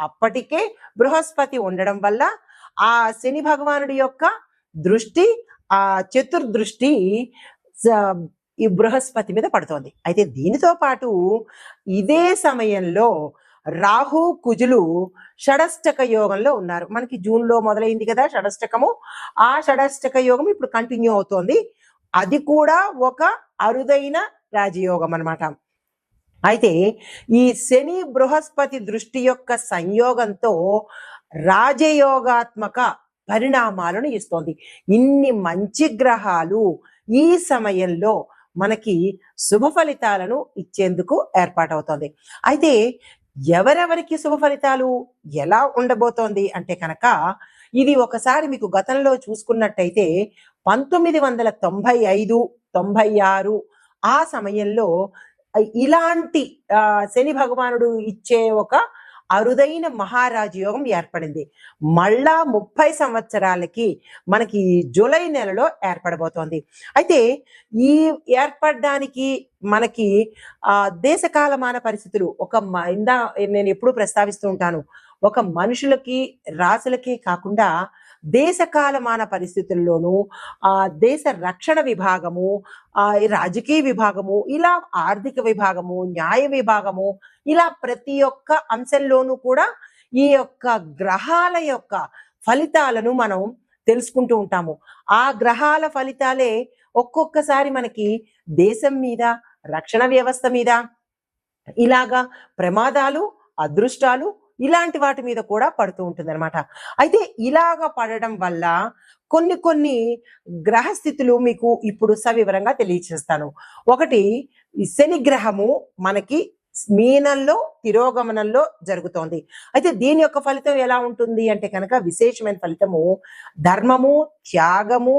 అప్పటికే బృహస్పతి ఉండడం వల్ల ఆ శని భగవానుడి యొక్క దృష్టి ఆ చతుర్దృష్టి స- ఈ బృహస్పతి మీద పడుతోంది. అయితే దీనితో పాటు ఇదే సమయంలో రాహు కుజులు షడష్టక యోగంలో ఉన్నారు. మనకి జూన్లో మొదలైంది కదా షడష్టకము. ఆ షడష్టక యోగం ఇప్పుడు కంటిన్యూ అవుతోంది. అది కూడా ఒక అరుదైన రాజయోగం అన్నమాట అయితే ఈ శని బృహస్పతి దృష్టి యొక్క సంయోగంతో రాజయోగాత్మక పరిణామాలను ఇస్తోంది. ఇన్ని మంచి గ్రహాలు ఈ సమయంలో మనకి శుభ ఫలితాలను ఇచ్చేందుకు ఏర్పాటవుతోంది. అయితే ఎవరెవరికి శుభ ఫలితాలు ఎలా ఉండబోతోంది అంటే కనుక ఇది ఒకసారి మీకు గతంలో చూసుకున్నట్టయితే పంతొమ్మిది వందల తొంభై ఐదు తొంభై ఆరు ఆ సమయంలో ఇలాంటి శని భగవానుడు ఇచ్చే ఒక అరుదైన మహారాజయోగం ఏర్పడింది. మళ్ళా ముప్పై సంవత్సరాలకి మనకి జూలై నెలలో ఏర్పడబోతోంది. అయితే ఈ ఏర్పడడానికి మనకి ఆ దేశకాలమాన పరిస్థితులు ఒక మ- ఇందా నేను ఎప్పుడూ ప్రస్తావిస్తూ ఉంటాను. ఒక మనుషులకి రాసులకే కాకుండా దేశకాలమాన పరిస్థితుల్లోనూ ఆ దేశ రక్షణ విభాగము ఆ రాజకీయ విభాగము ఇలా ఆర్థిక విభాగము న్యాయ విభాగము ఇలా ప్రతి ఒక్క అంశంలోనూ కూడా ఈ యొక్క గ్రహాల యొక్క ఫలితాలను మనం తెలుసుకుంటూ ఉంటాము. ఆ గ్రహాల ఫలితాలే ఒక్కొక్కసారి మనకి దేశం మీద రక్షణ వ్యవస్థ మీద ఇలాగా ప్రమాదాలు అదృష్టాలు ఇలాంటి వాటి మీద కూడా పడుతూ ఉంటుంది అనమాట అయితే ఇలాగ పడడం వల్ల కొన్ని కొన్ని గ్రహస్థితులు మీకు ఇప్పుడు సవివరంగా తెలియచేస్తాను. ఒకటి శని గ్రహము మనకి మీనంలో తిరోగమనంలో జరుగుతోంది. అయితే దీని యొక్క ఫలితం ఎలా ఉంటుంది అంటే కనుక విశేషమైన ఫలితము ధర్మము త్యాగము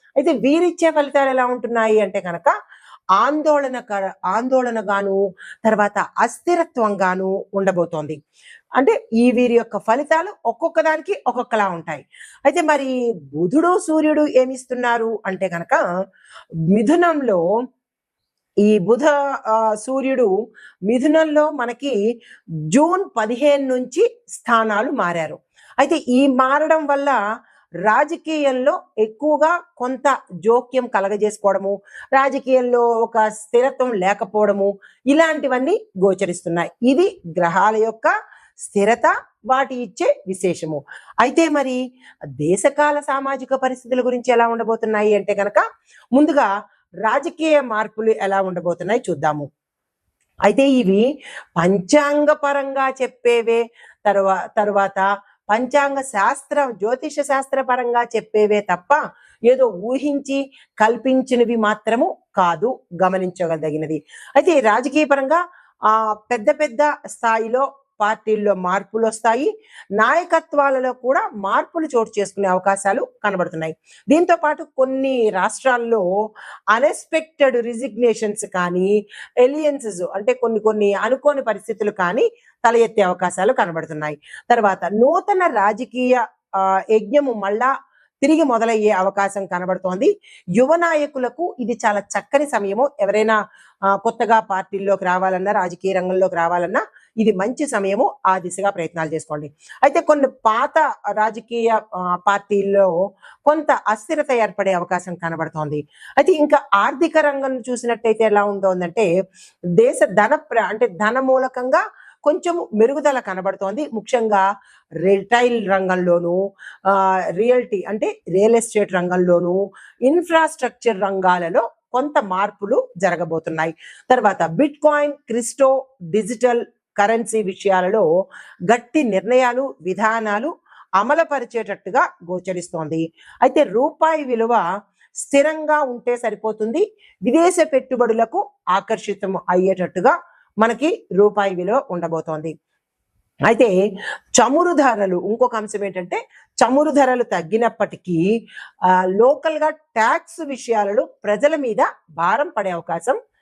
అయితే వీరిచ్చే ఫలితాలు ఎలా ఉంటున్నాయి అంటే కనుక ఆందోళన ఆందోళనగాను తర్వాత అస్థిరత్వంగాను ఉండబోతోంది. అంటే ఈ వీరి యొక్క ఫలితాలు ఒక్కొక్క దానికి ఒక్కొక్కలా ఉంటాయి. అయితే మరి బుధుడు సూర్యుడు ఏమిస్తున్నారు అంటే కనుక మిథునంలో ఈ బుధ సూర్యుడు మిథునంలో మనకి జూన్ పదిహేను నుంచి స్థానాలు మారారు. అయితే ఈ మారడం వల్ల రాజకీయంలో ఎక్కువగా కొంత జోక్యం కలగజేసుకోవడము రాజకీయంలో ఒక స్థిరత్వం లేకపోవడము ఇలాంటివన్నీ గోచరిస్తున్నాయి. ఇది గ్రహాల యొక్క స్థిరత వాటి ఇచ్చే విశేషము. అయితే మరి దేశకాల సామాజిక పరిస్థితుల గురించి ఎలా ఉండబోతున్నాయి అంటే కనుక ముందుగా రాజకీయ మార్పులు ఎలా ఉండబోతున్నాయి చూద్దాము. అయితే ఇవి పంచాంగ పరంగా చెప్పేవే తర్వా తర్వాత పంచాంగ శాస్త్ర జ్యోతిష శాస్త్ర పరంగా చెప్పేవే తప్ప ఏదో ఊహించి కల్పించినవి మాత్రము కాదు గమనించగలదగినది అయితే రాజకీయ పరంగా ఆ పెద్ద పెద్ద స్థాయిలో పార్టీల్లో మార్పులు వస్తాయి నాయకత్వాలలో కూడా మార్పులు చోటు చేసుకునే అవకాశాలు కనబడుతున్నాయి. దీంతో పాటు కొన్ని రాష్ట్రాల్లో అన్ఎక్స్పెక్టెడ్ రిజిగ్నేషన్స్ కానీ ఎలియన్సెస్ అంటే కొన్ని కొన్ని అనుకోని పరిస్థితులు కానీ తల ఎత్తే అవకాశాలు కనబడుతున్నాయి. తర్వాత నూతన రాజకీయ యజ్ఞము మళ్ళా తిరిగి మొదలయ్యే అవకాశం కనబడుతోంది. యువ నాయకులకు ఇది చాలా చక్కని సమయము. ఎవరైనా కొత్తగా పార్టీల్లోకి రావాలన్నా రాజకీయ రంగంలోకి రావాలన్నా ఇది మంచి సమయము ఆ దిశగా ప్రయత్నాలు చేసుకోండి. అయితే కొన్ని పాత రాజకీయ పార్టీల్లో కొంత అస్థిరత ఏర్పడే అవకాశం కనబడుతోంది. అయితే ఇంకా ఆర్థిక రంగం చూసినట్టయితే ఎలా ఉంటుందంటే దేశ ధన ప్ర- అంటే ధన మూలకంగా కొంచెం మెరుగుదల కనబడుతోంది. ముఖ్యంగా రిటైల్ రంగంలోను రియల్టీ అంటే రియల్ ఎస్టేట్ రంగంలోను ఇన్ఫ్రాస్ట్రక్చర్ రంగాలలో కొంత మార్పులు జరగబోతున్నాయి. తర్వాత bitcoin crypto digital currency విషయాలలో గట్టి నిర్ణయాలు విధానాలు అమలుపరిచేటట్టుగా గోచరిస్తోంది. అయితే రూపాయి విలువ స్థిరంగా ఉంటే సరిపోతుంది. విదేశ పెట్టుబడులకు ఆకర్షితం అయ్యేటట్టుగా మనకి రూపాయి విలువ ఉండబోతోంది. అయితే చమురు ధరలు ఇంకొక అంశం ఏంటంటే చమురు ధరలు తగ్గినప్పటికీ లోకల్గా ట్యాక్స్ విషయాలలో ప్రజల మీద భారం పడే అవకాశం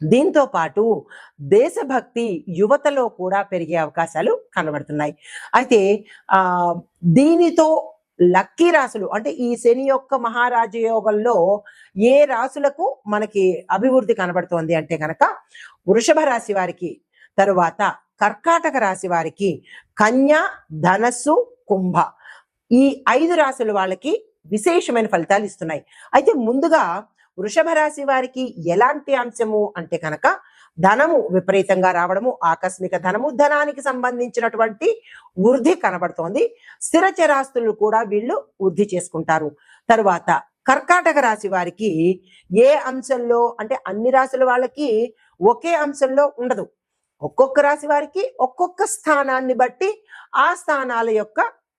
దీంతో పాటు దేశభక్తి యువతలో కూడా పెరిగే అవకాశాలు కనబడుతున్నాయి. అయితే ఆ దీనితో లక్కీ రాసులు అంటే ఈ శని యొక్క మహారాజ యోగంలో ఏ రాసులకు మనకి అభివృద్ధి కనబడుతోంది అంటే కనుక వృషభ రాశి వారికి తరువాత కర్కాటక రాశి వారికి కన్య ధనస్సు కుంభ ఈ ఐదు రాశుల వాళ్ళకి విశేషమైన ఫలితాలు ఇస్తున్నాయి. అయితే ముందుగా వృషభ రాశి వారికి ఎలాంటి అంశము అంటే కనుక ధనము విపరీతంగా రావడము ఆకస్మిక ధనము ధనానికి సంబంధించినటువంటి వృద్ధి కనబడుతోంది. స్థిరచరాస్తులు కూడా వీళ్ళు వృద్ధి చేసుకుంటారు. తరువాత కర్కాటక రాశి వారికి ఏ అంశంలో అంటే అన్ని రాశుల వాళ్ళకి ఒకే అంశంలో ఉండదు. ఒక్కొక్క రాశి వారికి ఒక్కొక్క స్థానాన్ని బట్టి ఆ స్థానాల యొక్క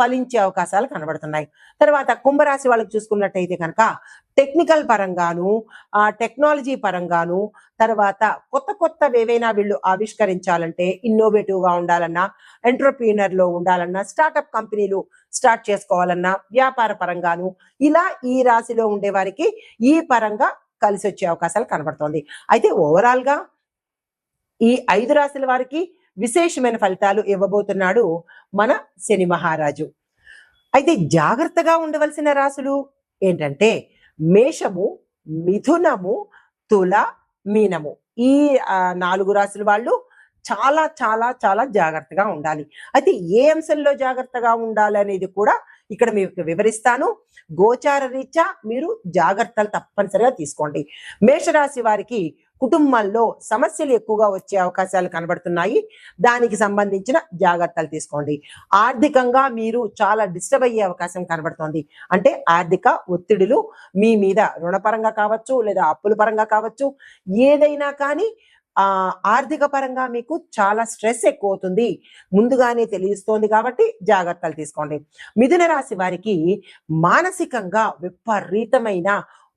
ఫలించే అవకాశాలు కనబడుతున్నాయి. తర్వాత కుంభరాశి వాళ్ళకి చూసుకున్నట్టయితే కనుక టెక్నికల్ పరంగాను ఆ టెక్నాలజీ పరంగాను తర్వాత కొత్త కొత్త ఏవైనా వీళ్ళు ఆవిష్కరించాలంటే ఇన్నోవేటివ్గా ఉండాలన్నా ఎంటర్ప్రీనర్లో ఉండాలన్నా స్టార్టప్ కంపెనీలు స్టార్ట్ చేసుకోవాలన్నా వ్యాపార పరంగాను ఇలా ఈ రాశిలో ఉండే వారికి ఈ పరంగా కలిసి వచ్చే అవకాశాలు కనబడుతోంది. అయితే ఓవరాల్గా ఈ ఐదు రాశుల వారికి విశేషమైన ఫలితాలు ఇవ్వబోతున్నాడు మన శని మహారాజు. అయితే జాగ్రత్తగా ఉండవలసిన రాశులు ఏంటంటే మేషము మిథునము తుల మీనము. ఈ నాలుగు రాశుల వాళ్ళు చాలా చాలా చాలా జాగ్రత్తగా ఉండాలి. అయితే ఏ అంశంలో జాగ్రత్తగా ఉండాలి అనేది కూడా ఇక్కడ మీకు వివరిస్తాను. గోచార రీత్యా మీరు జాగ్రత్తలు తప్పనిసరిగా తీసుకోండి. మేషరాశి వారికి కుటుంబంలో సమస్యలు ఎక్కువగా వచ్చే అవకాశాలు కనబడుతున్నాయి. దానికి సంబంధించిన జాగ్రత్తలు తీసుకోండి. ఆర్థికంగా మీరు చాలా డిస్టర్బ్ అయ్యే అవకాశం కనబడుతోంది. అంటే ఆర్థిక ఒత్తిడులు మీ మీద రుణపరంగా కావచ్చు లేదా అప్పుల పరంగా కావచ్చు ఏదైనా కానీ ఆ ఆర్థిక పరంగా మీకు చాలా స్ట్రెస్ ఎక్కువ అవుతుంది ముందుగానే తెలియస్తోంది కాబట్టి జాగ్రత్తలు తీసుకోండి. మిథున రాశి వారికి మానసికంగా విపరీతమైన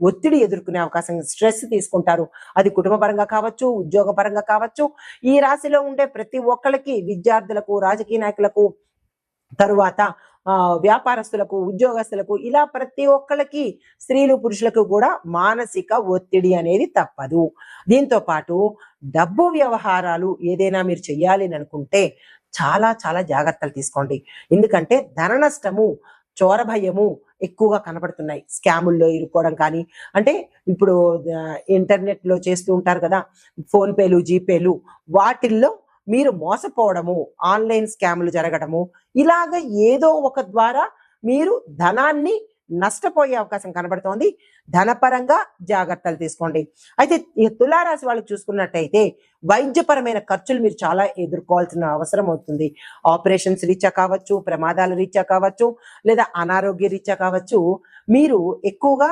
ఒత్తిడి ఎదుర్కొనే అవకాశం స్ట్రెస్ తీసుకుంటారు. అది కుటుంబపరంగా కావచ్చు ఉద్యోగపరంగా కావచ్చు. ఈ రాశిలో ఉండే ప్రతి ఒక్కరికి విద్యార్థులకు రాజకీయ నాయకులకు తరువాత ఆ, వ్యాపారస్తులకు ఉద్యోగస్తులకు ఇలా ప్రతి ఒక్కళ్ళకి స్త్రీలు పురుషులకు కూడా మానసిక ఒత్తిడి అనేది తప్పదు. దీంతో పాటు డబ్బు వ్యవహారాలు ఏదైనా మీరు చెయ్యాలి అని అనుకుంటే చాలా చాలా జాగ్రత్తలు తీసుకోండి. ఎందుకంటే ధన నష్టము చోర భయము ఎక్కువగా కనబడుతున్నాయి. స్కాముల్లో ఇరుక్కోవడం కానీ అంటే ఇప్పుడు ఇంటర్నెట్లో చేస్తూ ఉంటారు కదా ఫోన్పేలు జీపేలు వాటిల్లో మీరు మోసపోవడము ఆన్లైన్ స్కాములు జరగడము ఇలాగ ఏదో ఒక ద్వారా మీరు ధనాన్ని నష్టపోయే అవకాశం కనబడుతోంది. ధనపరంగా జాగ్రత్తలు తీసుకోండి. అయితే ఈ తులారాశి వాళ్ళు చూసుకున్నట్టయితే వైద్యపరమైన ఖర్చులు మీరు చాలా ఎదుర్కోవాల్సిన అవసరం అవుతుంది. ఆపరేషన్స్ రీత్యా కావచ్చు ప్రమాదాల రీత్యా కావచ్చు లేదా అనారోగ్య రీత్యా కావచ్చు మీరు ఎక్కువగా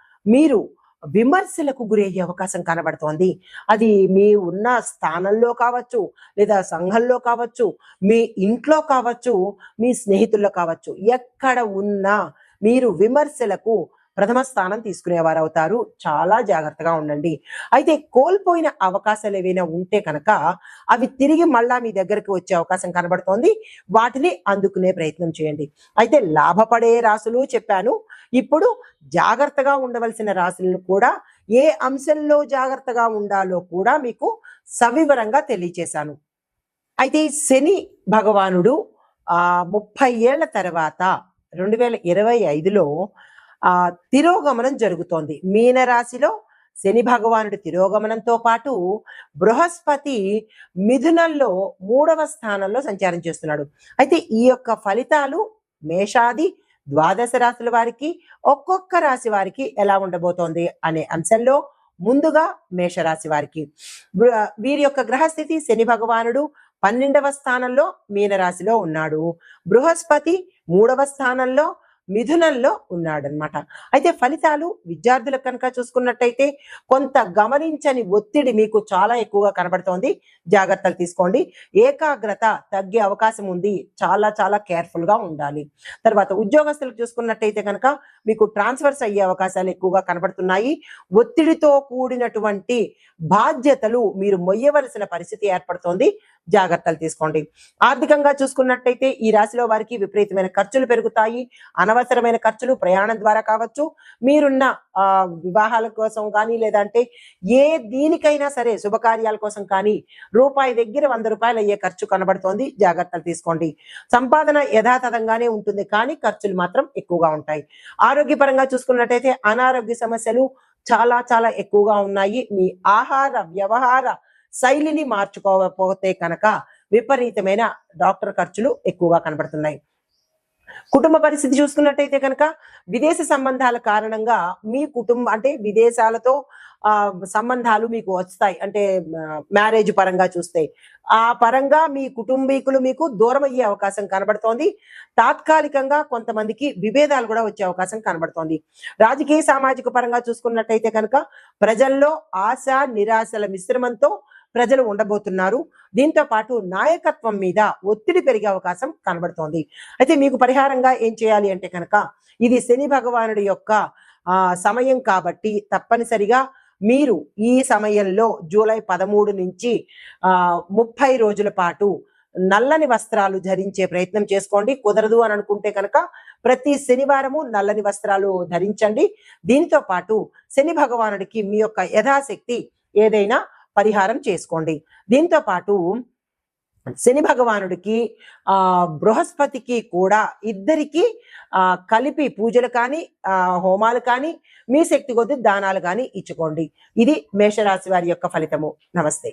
మీరు విమర్శలకు గురయ్యే అవకాశం కనబడుతోంది. అది మీ ఉన్న స్థానంలో కావచ్చు లేదా సంఘంలో కావచ్చు మీ ఇంట్లో కావచ్చు మీ స్నేహితుల్లో కావచ్చు ఎక్కడ ఉన్నా మీరు విమర్శలకు ప్రథమ స్థానం తీసుకునేవారు అవుతారు చాలా జాగ్రత్తగా ఉండండి. అయితే కోల్పోయిన అవకాశాలు ఏవైనా ఉంటే కనుక అవి తిరిగి మళ్ళా మీ దగ్గరికి వచ్చే అవకాశం కనబడుతోంది. వాటిని అందుకునే ప్రయత్నం చేయండి. అయితే లాభపడే రాసులు చెప్పాను. ఇప్పుడు జాగ్రత్తగా ఉండవలసిన రాశులను కూడా ఏ అంశంలో జాగ్రత్తగా ఉండాలో కూడా మీకు సవివరంగా తెలియచేశాను. అయితే శని భగవానుడు ఆ ముప్పై ఏళ్ళ తర్వాత రెండు వేల ఇరవై ఐదులో ఆ తిరోగమనం జరుగుతోంది. మీనరాశిలో శని భగవానుడి తిరోగమనంతో పాటు బృహస్పతి మిథునంలో మూడవ స్థానంలో సంచారం చేస్తున్నాడు. అయితే ఈ యొక్క ఫలితాలు మేషాది ద్వాదశ రాశుల వారికి ఒక్కొక్క రాశి వారికి ఎలా ఉండబోతోంది అనే అంశంలో ముందుగా మేషరాశి వారికి. వీరి యొక్క గ్రహస్థితి శని భగవానుడు పన్నెండవ స్థానంలో మీనరాశిలో ఉన్నాడు. బృహస్పతి మూడవ స్థానంలో మిథునంలో ఉన్నాడనమాట అయితే ఫలితాలు విద్యార్థులకు కనుక చూసుకున్నట్టయితే కొంత గమనించని ఒత్తిడి మీకు చాలా ఎక్కువగా కనబడుతోంది. జాగ్రత్తలు తీసుకోండి. ఏకాగ్రత తగ్గే అవకాశం ఉంది. చాలా చాలా కేర్ఫుల్గా ఉండాలి. తర్వాత ఉద్యోగస్తులకు చూసుకున్నట్టయితే కనుక మీకు ట్రాన్స్ఫర్స్ అయ్యే అవకాశాలు ఎక్కువగా కనబడుతున్నాయి. ఒత్తిడితో కూడినటువంటి బాధ్యతలు మీరు మొయ్యవలసిన పరిస్థితి ఏర్పడుతోంది. జాగ్రత్తలు తీసుకోండి. ఆర్థికంగా చూసుకున్నట్టయితే ఈ రాశిలో వారికి విపరీతమైన ఖర్చులు పెరుగుతాయి. అనవసరమైన ఖర్చులు ప్రయాణం ద్వారా కావచ్చు మీరున్న వివాహాల కోసం కానీ లేదంటే ఏ దీనికైనా సరే శుభకార్యాల కోసం కానీ రూపాయి దగ్గర వంద రూపాయలు అయ్యే ఖర్చు కనబడుతోంది. జాగ్రత్తలు తీసుకోండి. సంపాదన యథాతథంగానే ఉంటుంది కానీ ఖర్చులు మాత్రం ఎక్కువగా ఉంటాయి. ఆరోగ్యపరంగా చూసుకున్నట్టయితే అనారోగ్య సమస్యలు చాలా చాలా ఎక్కువగా ఉన్నాయి. మీ ఆహార వ్యవహార శైలిని మార్చుకోకపోతే కనుక విపరీతమైన డాక్టర్ ఖర్చులు ఎక్కువగా కనబడుతున్నాయి. కుటుంబ పరిస్థితి చూసుకున్నట్టయితే కనుక విదేశ సంబంధాల కారణంగా మీ కుటుంబం అంటే విదేశాలతో ఆ సంబంధాలు మీకు వస్తాయి. అంటే మ్యారేజ్ పరంగా చూస్తే. ఆ పరంగా మీ కుటుంబీకులు మీకు దూరం అయ్యే అవకాశం కనబడుతోంది. తాత్కాలికంగా కొంతమందికి విభేదాలు కూడా వచ్చే అవకాశం కనబడుతోంది. రాజకీయ సామాజిక పరంగా చూసుకున్నట్టయితే కనుక ప్రజల్లో ఆశ నిరాశల మిశ్రమంతో ప్రజలు ఉండబోతున్నారు. దీంతో పాటు నాయకత్వం మీద ఒత్తిడి పెరిగే అవకాశం కనబడుతోంది. అయితే మీకు పరిహారంగా ఏం చేయాలి అంటే కనుక ఇది శని భగవానుడి యొక్క సమయం కాబట్టి తప్పనిసరిగా మీరు ఈ సమయంలో జూలై పదమూడు నుంచి ఆ ముప్పై రోజుల పాటు నల్లని వస్త్రాలు ధరించే ప్రయత్నం చేసుకోండి. కుదరదు అని అనుకుంటే కనుక ప్రతి శనివారము నల్లని వస్త్రాలు ధరించండి. దీంతో పాటు శని భగవానుడికి మీ యొక్క యథాశక్తి ఏదైనా పరిహారం చేసుకోండి. దీంతో పాటు శని భగవానుడికి ఆ బృహస్పతికి కూడా ఇద్దరికి ఆ కలిపి పూజలు కానీ ఆ హోమాలు కానీ మీ శక్తి కొద్ది దానాలు కానీ ఇచ్చుకోండి. ఇది మేషరాశి వారి యొక్క ఫలితము. నమస్తే.